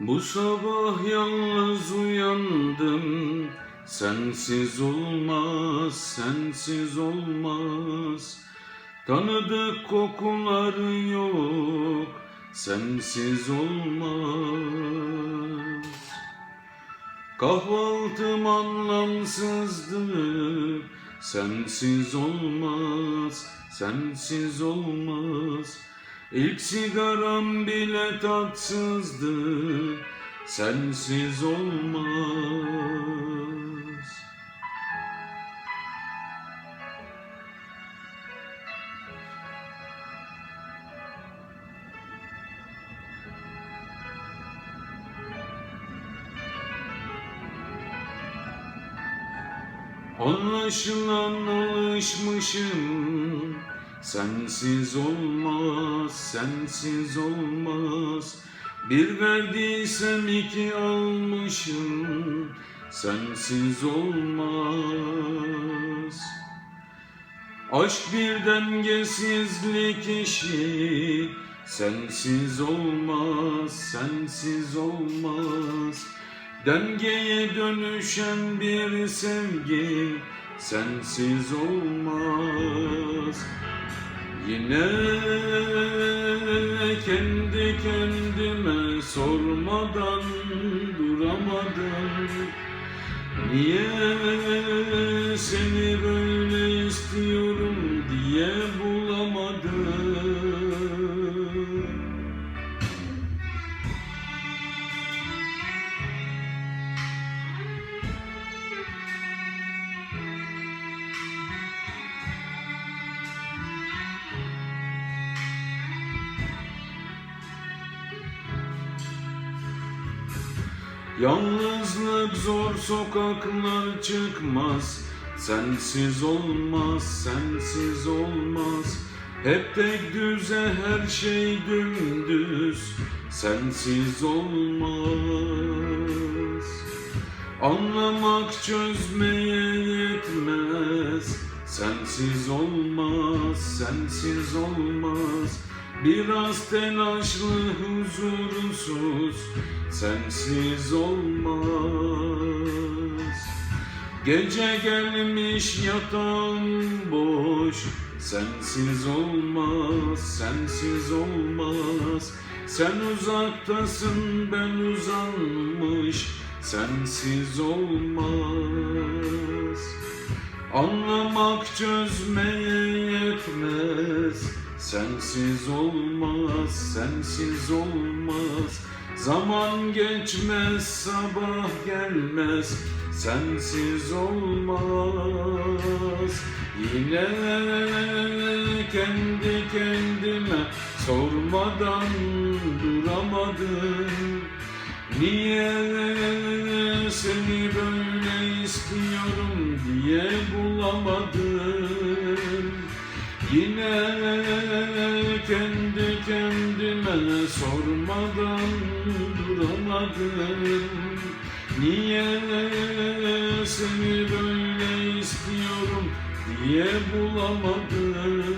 Bu sabah yalnız uyandım. Sensiz olmaz, sensiz olmaz. Tanıdık kokular yok Sensiz olmaz. Kahvaltım anlamsızdı. Sensiz olmaz, sensiz olmaz İlk sigaram bile tatsızdı Sensiz olmaz. Anlaşılan alışmışım Sensiz olmaz, sensiz olmaz. Bir verdiysem iki almışım. Sensiz olmaz. Aşk bir dengesizlik işi. Sensiz olmaz, sensiz olmaz. Dengeye dönüşen bir sevgi. Sensiz olmaz Yine kendi kendime sormadan duramadım. Niye seni böyle istiyorum diye bulamadım Yalnızlık zor sokaklar çıkmaz. Sensiz olmaz, sensiz olmaz. Hep tek düze her şey dümdüz. Sensiz olmaz. Anlamak çözmeye yetmez. Sensiz olmaz, sensiz olmaz Biraz telaşlı huzursuz Sensiz olmaz. Gece gelmiş yatağım boş Sensiz olmaz, sensiz olmaz. Sen uzaktasın ben uzanmış Sensiz olmaz. Anlamak çözmeye Sensiz olmaz, sensiz olmaz. Zaman geçmez, sabah gelmez. Sensiz olmaz. Yine kendi kendime sormadan duramadım. Niye seni böyle istiyorum diye bulamadım. Yine sormadan duramadım. Niye seni böyle istiyorum diye bulamadım.